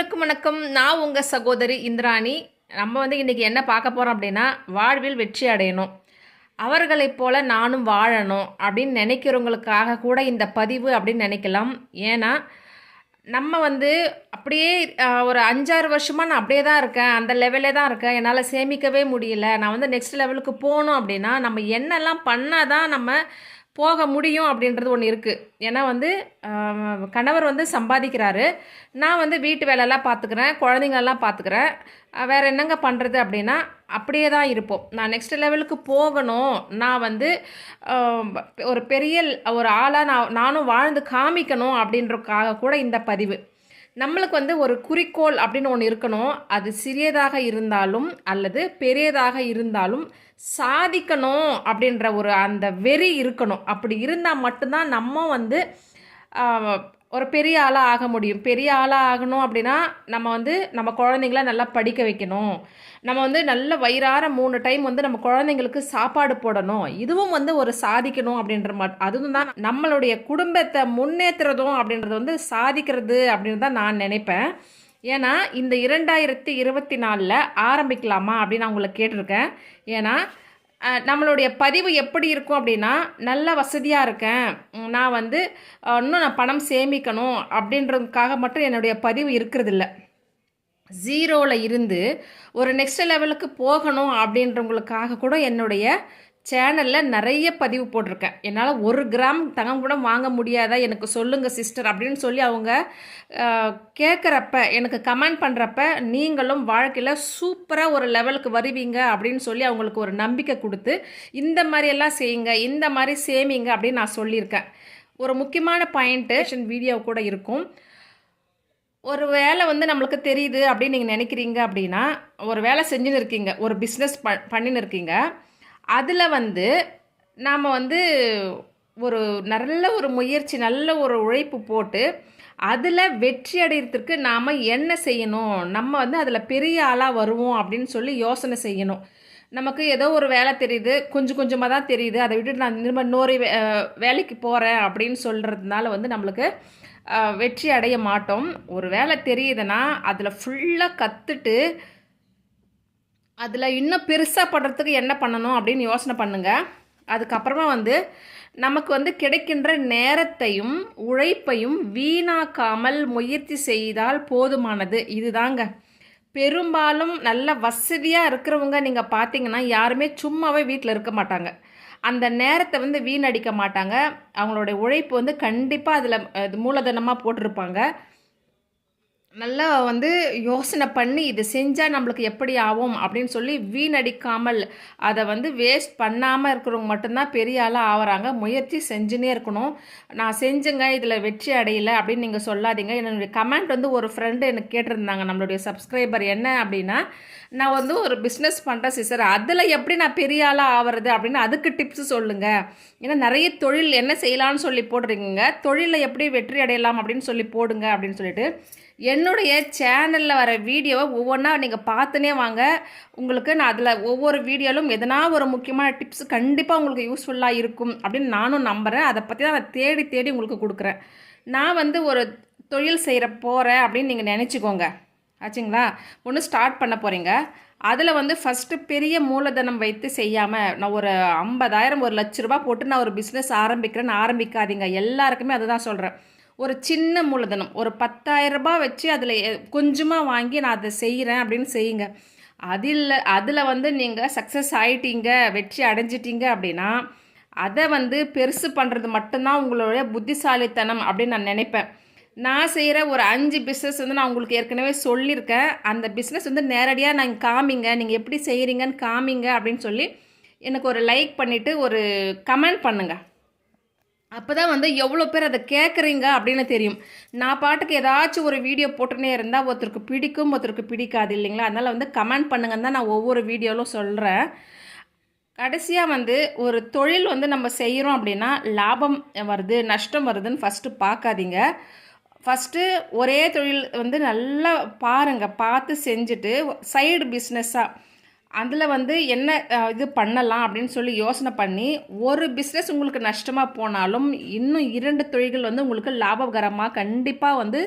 அனைவருக்கும் வணக்கம். நான் உங்கள் சகோதரி இந்திராணி. நம்ம வந்து இன்றைக்கி என்ன பார்க்க போகிறோம் அப்படின்னா வாழ்வில் வெற்றி அடையணும். அவர்களைப் போல நானும் வாழணும் அப்படின்னு நினைக்கிறவங்களுக்காக கூட இந்த பதிவு அப்படின்னு நினைக்கலாம். ஏன்னா நம்ம வந்து அப்படியே ஒரு அஞ்சாறு வருஷமாக நான் அப்படியே தான் இருக்கேன். அந்த லெவலே தான் இருக்கேன். என்னால் சேமிக்கவே முடியல. நான் வந்து நெக்ஸ்ட் லெவலுக்கு போகணும் அப்படின்னா நம்ம என்னெல்லாம் பண்ணால் தான் நம்ம போக முடியும் அப்படின்றது ஒன்று இருக்குது ஏன்னா வந்து கணவர் வந்து சம்பாதிக்கிறாரு. நான் வந்து வீட்டு வேலையெல்லாம் பார்த்துக்கிறேன் குழந்தைங்களெல்லாம் பார்த்துக்கிறேன் வேறு என்னங்க பண்ணுறது அப்படின்னா அப்படியே தான் இருப்போம். நான் நெக்ஸ்ட் லெவலுக்கு போகணும். நான் வந்து ஒரு பெரிய ஒரு ஆளாக நான் நானும் வாழ்ந்து காமிக்கணும் அப்படின்றக்காக கூட இந்த பதிவு. நம்மளுக்கு வந்து ஒரு குறிக்கோள் அப்படின்னு ஒன்று இருக்கணும். அது சிறியதாக இருந்தாலும் அல்லது பெரியதாக இருந்தாலும் சாதிக்கணும் அப்படின்ற ஒரு அந்த வெறி இருக்கணும். அப்படி இருந்தால் மட்டும்தான் நம்ம வந்து ஒரு பெரிய ஆளாக ஆக முடியும். பெரிய ஆளாக ஆகணும் அப்படின்னா நம்ம வந்து நம்ம குழந்தைங்கள நல்லா படிக்க வைக்கணும். நம்ம வந்து நல்ல வயிறார மூணு டைம் வந்து நம்ம குழந்தைங்களுக்கு சாப்பாடு போடணும். இதுவும் வந்து ஒரு சாதிக்கணும் அப்படின்ற மட் அதுவும் தான் நம்மளுடைய குடும்பத்தை முன்னேற்றுறதும் அப்படின்றது வந்து சாதிக்கிறது அப்படின்னு தான் நான் நினைப்பேன். ஏன்னா இந்த இரண்டாயிரத்தி இருபத்தி நாலில் ஆரம்பிக்கலாமா அப்படின்னு நான் உங்களை கேட்டிருக்கேன். ஏன்னா நம்மளுடைய பதிவு எப்படி இருக்கும் அப்படின்னா நல்ல வசதியாக இருக்கேன். நான் வந்து இன்னும் நான் பணம் சேமிக்கணும். அப்படின்றதுக்காக மட்டும் என்னுடைய பதிவு இருக்கிறதில்ல. ஜீரோவில் இருந்து ஒரு நெக்ஸ்ட் லெவலுக்கு போகணும் அப்படின்றவங்களுக்காக கூட என்னுடைய சேனலில் நிறைய பதிவு போட்டிருக்கேன். என்னால் ஒரு கிராம் தங்கம் கூட வாங்க முடியாதா? எனக்கு சொல்லுங்கள் சிஸ்டர் அப்படின்னு சொல்லி அவங்க கேட்குறப்ப எனக்கு கமெண்ட் பண்ணுறப்ப நீங்களும் வாழ்க்கையில் சூப்பராக ஒரு லெவலுக்கு வருவீங்க அப்படின்னு சொல்லி அவங்களுக்கு ஒரு நம்பிக்கை கொடுத்து இந்த மாதிரியெல்லாம் செய்யுங்க இந்த மாதிரி சேமிங்க அப்படின்னு நான் சொல்லியிருக்கேன். ஒரு முக்கியமான பாயிண்ட்டு வீடியோ கூட இருக்கும். ஒரு வேலை வந்து நம்மளுக்கு தெரியுது அப்படின்னு நீங்கள் நினைக்கிறீங்க அப்படின்னா ஒரு வேலை செஞ்சுன்னு இருக்கீங்க ஒரு பிஸ்னஸ் ப பண்ணின்னு இருக்கீங்க அதில் வந்து நாம் வந்து ஒரு நல்ல ஒரு முயற்சி நல்ல ஒரு உழைப்பு போட்டு அதில் வெற்றி அடையிறதுக்கு நாம் என்ன செய்யணும்? நம்ம வந்து அதில் பெரிய ஆளாக வருவோம் அப்படின்னு சொல்லி யோசனை செய்யணும். நமக்கு ஏதோ ஒரு வேலை தெரியுது கொஞ்சம் கொஞ்சமாக தான் தெரியுது. அதை விட்டுட்டு நான் திரும்ப இன்னொரு வே- வேலைக்கு போகிறேன் அப்படின்னு சொல்கிறதுனால வந்து நம்மளுக்கு வெற்றி அடைய மாட்டோம். ஒரு வேலை தெரியுதுன்னா அதில் ஃபுல்லாக கற்றுட்டு அதில் இன்னும் பெருசாக படுறதுக்கு என்ன பண்ணணும் அப்படின்னு யோசனை பண்ணுங்கள் அதுக்கப்புறமா வந்து நமக்கு வந்து கிடைக்கின்ற நேரத்தையும் உழைப்பையும் வீணாக்காமல் முயற்சி செய்தால் போதுமானது. இதுதாங்க. பெரும்பாலும் நல்ல வசதியாக இருக்கிறவங்க நீங்கள் பார்த்தீங்கன்னா யாருமே சும்மாவே வீட்டில் இருக்க மாட்டாங்க. அந்த நேரத்தை வந்து வீணடிக்க மாட்டாங்க. அவங்களுடைய உழைப்பு வந்து கண்டிப்பாக அதில் மூலதனமாக போட்டிருப்பாங்க. நல்லா வந்து யோசனை பண்ணி இது செஞ்சால் நம்மளுக்கு எப்படி ஆகும் அப்படின்னு சொல்லி வீணடிக்காமல் அதை வந்து வேஸ்ட் பண்ணாமல் இருக்கிறவங்க மட்டும்தான் பெரிய ஆளாக ஆகுறாங்க முயற்சி செஞ்சுனே இருக்கணும். நான் செஞ்சுங்க இதில் வெற்றி அடையலை அப்படின்னு நீங்கள் சொல்லாதீங்க. என்னுடைய கமெண்ட் வந்து ஒரு ஃப்ரெண்டு எனக்கு கேட்டிருந்தாங்க நம்மளுடைய சப்ஸ்கிரைபர் என்ன அப்படின்னா நான் வந்து ஒரு பிஸ்னஸ் பண்ணுறேன் சிஸ்டர் அதில் எப்படி நான் பெரிய ஆளாக ஆகிறது அப்படின்னு அதுக்கு டிப்ஸ் சொல்லுங்கள் ஏன்னா நிறைய தொழில் என்ன செய்யலாம்னு சொல்லி போடுறீங்க தொழிலில் எப்படி வெற்றி அடையலாம் அப்படின்னு சொல்லி போடுங்க அப்படின்னு சொல்லிட்டு என்னுடைய சேனலில் வர வீடியோவை ஒவ்வொன்றா நீங்கள் பார்த்துனே வாங்க. உங்களுக்கு நான் அதில் ஒவ்வொரு வீடியோவிலும் எதனா ஒரு முக்கியமான டிப்ஸ் கண்டிப்பாக உங்களுக்கு யூஸ்ஃபுல்லாக இருக்கும் அப்படின்னு நானும் நம்புகிறேன் அதை பற்றி தான் நான் தேடி தேடி உங்களுக்கு கொடுக்குறேன். நான் வந்து ஒரு தொழில் செய்கிற போகிறேன் அப்படின்னு நீங்கள் நினச்சிக்கோங்க. ஆச்சுங்களா? ஒன்று ஸ்டார்ட் பண்ண போகிறீங்க அதில் வந்து ஃபஸ்ட்டு பெரிய மூலதனம் வைத்து செய்யாமல் நான் ஒரு ஐம்பதாயிரம் ஒரு லட்ச ரூபா போட்டு நான் ஒரு பிஸ்னஸ் ஆரம்பிக்கிறேன்னு ஆரம்பிக்காதீங்க. எல்லாருக்குமே அதை தான் சொல்கிறேன் ஒரு சின்ன மூலதனம் ஒரு 10000 ரூபாய் வச்சு அதில் கொஞ்சமாக வாங்கி நான் அதை செய்கிறேன் அப்படின்னு செய்யுங்க. அதில் அதில் வந்து நீங்கள் சக்ஸஸ் ஆகிட்டீங்க வெற்றி அடைஞ்சிட்டீங்க அப்படின்னா அதை வந்து பெருசு பண்ணுறது மட்டும்தான் உங்களுடைய புத்திசாலித்தனம் அப்படின்னு நான் நினைப்பேன். நான் செய்கிற ஒரு அஞ்சு பிஸ்னஸ் வந்து நான் உங்களுக்கு ஏற்கனவே சொல்லியிருக்கேன். அந்த பிஸ்னஸ் வந்து நேரடியாக நாங்கள் காமிங்க நீங்கள் எப்படி செய்கிறீங்கன்னு காமிங்க அப்படின்னு சொல்லி எனக்கு ஒரு லைக் பண்ணிவிட்டு ஒரு கமெண்ட் பண்ணுங்கள் அப்போ தான் வந்து எவ்வளோ பேர் அதை கேட்குறீங்க அப்படின்னு தெரியும். நான் பாட்டுக்கு ஏதாச்சும் ஒரு வீடியோ போட்டுனே இருந்தால் ஒருத்தருக்கு பிடிக்கும் ஒருத்தருக்கு பிடிக்காது இல்லைங்களா? அதனால் வந்து கமெண்ட் பண்ணுங்கன்னு தான் நான் ஒவ்வொரு வீடியோவிலும் சொல்கிறேன் கடைசியாக வந்து ஒரு தொழில் வந்து நம்ம செய்கிறோம் அப்படின்னா லாபம் வருது நஷ்டம் வருதுன்னு ஃபஸ்ட்டு பார்க்காதீங்க ஃபஸ்ட்டு ஒரே தொழில் வந்து நல்லா பாருங்கள் பார்த்து செஞ்சுட்டு சைடு பிஸ்னஸாக அதில் வந்து என்ன இது பண்ணலாம் அப்படின்னு சொல்லி யோசனை பண்ணி ஒரு பிஸ்னஸ் உங்களுக்கு நஷ்டமாக போனாலும் இன்னும் இரண்டு தொழில்கள் வந்து உங்களுக்கு லாபகரமாக கண்டிப்பாக வந்து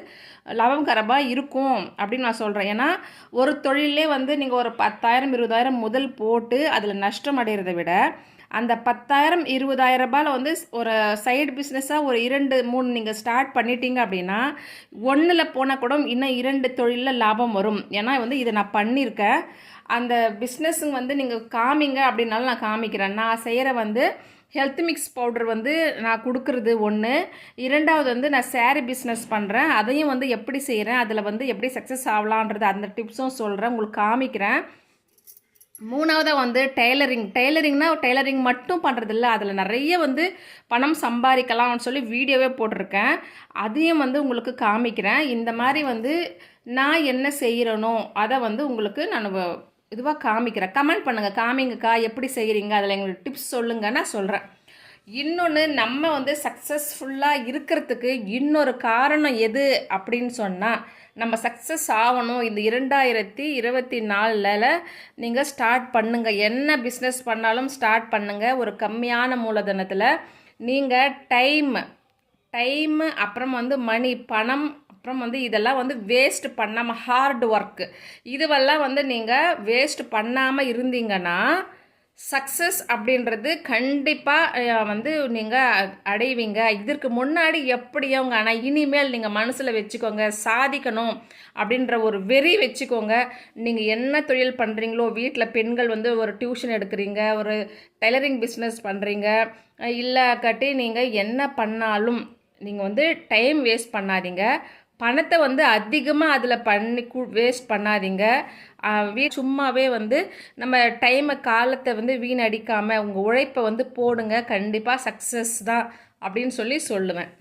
லாபகரமாக இருக்கும் அப்படின்னு நான் சொல்கிறேன் ஏன்னா ஒரு தொழிலே வந்து நீங்கள் ஒரு பத்தாயிரம் இருபதாயிரம் முதல் போட்டு அதில் நஷ்டம் அடைகிறத விட அந்த பத்தாயிரம் இருபதாயிரம் ரூபாயில் வந்து ஒரு சைடு பிஸ்னஸாக ஒரு இரண்டு மூணு நீங்கள் ஸ்டார்ட் பண்ணிட்டீங்க அப்படின்னா ஒன்றில் போனால் கூட இன்னும் இரண்டு தொழிலில் லாபம் வரும். ஏன்னா வந்து இதை நான் பண்ணியிருக்கேன். அந்த பிஸ்னஸுங்க வந்து நீங்கள் காமிங்க அப்படின்னாலும் நான் காமிக்கிறேன். நான் செய்கிற வந்து ஹெல்த் மிக்ஸ் பவுடர் வந்து நான் கொடுக்குறது ஒன்று இரண்டாவது வந்து நான் சேரீ பிஸ்னஸ் பண்ணுறேன் அதையும் வந்து எப்படி செய்கிறேன் அதில் வந்து எப்படி சக்ஸஸ் ஆகலான்றது அந்த டிப்ஸும் சொல்கிறேன் உங்களுக்கு காமிக்கிறேன். மூணாவதாக வந்து டெய்லரிங் டெய்லரிங்னா டெய்லரிங் மட்டும் பண்ணுறதில்ல அதில் நிறைய வந்து பணம் சம்பாதிக்கலாம்னு சொல்லி வீடியோவே போட்டிருக்கேன். அதையும் வந்து உங்களுக்கு காமிக்கிறேன். இந்த மாதிரி வந்து நான் என்ன செய்கிறனோ அதை வந்து உங்களுக்கு நான் இதுவாக காமிக்கிறேன். கமெண்ட் பண்ணுங்கள் காமிங்கக்கா எப்படி செய்கிறீங்க அதில் எங்களுக்கு டிப்ஸ் சொல்லுங்கள் நான் சொல்கிறேன் இன்னொன்று நம்ம வந்து சக்ஸஸ்ஃபுல்லாக இருக்கிறதுக்கு இன்னொரு காரணம் எது அப்படின்னு சொன்னால் நம்ம சக்ஸஸ் ஆகணும். இந்த இரண்டாயிரத்தி இருபத்தி நாலில் நீங்கள் ஸ்டார்ட் பண்ணுங்கள் என்ன பிஸ்னஸ் பண்ணாலும் ஸ்டார்ட் பண்ணுங்கள் ஒரு கம்மியான மூலதனத்தில் நீங்கள் டைம் டைம் அப்புறம் வந்து மணி பணம் அப்புறம் வந்து இதெல்லாம் வந்து வேஸ்ட் பண்ணாமல் ஹார்ட் ஒர்க்கு இதுவெல்லாம் வந்து நீங்கள் வேஸ்ட் பண்ணாமல் இருந்தீங்கன்னா சக்ஸஸ் அப்படின்றது கண்டிப்பாக வந்து நீங்கள் அடைவீங்க. இதற்கு முன்னாடி எப்படியோங்க ஆனால் இனிமேல் நீங்கள் மனசில் வச்சுக்கோங்க சாதிக்கணும் அப்படின்ற ஒரு வெறி வச்சுக்கோங்க. நீங்கள் என்ன தொழில் பண்ணுறீங்களோ வீட்டில் பெண்கள் வந்து ஒரு டியூஷன் எடுக்கிறீங்க ஒரு டைலரிங் பிஸ்னஸ் பண்ணுறீங்க இல்லை கட்டி நீங்கள் என்ன பண்ணாலும் நீங்கள் வந்து டைம் வேஸ்ட் பண்ணாதீங்க. பணத்தை வந்து அதிகமாக அதில் பண்ணி கு வேஸ்ட் பண்ணாதீங்க. வீ சும்மாவே வந்து நம்ம டைமை காலத்தை வந்து வீணடிக்காமல் உங்கள் உழைப்பை வந்து போடுங்க. கண்டிப்பாக சக்ஸஸ் தான் அப்படின்னு சொல்லி சொல்லுவேன்.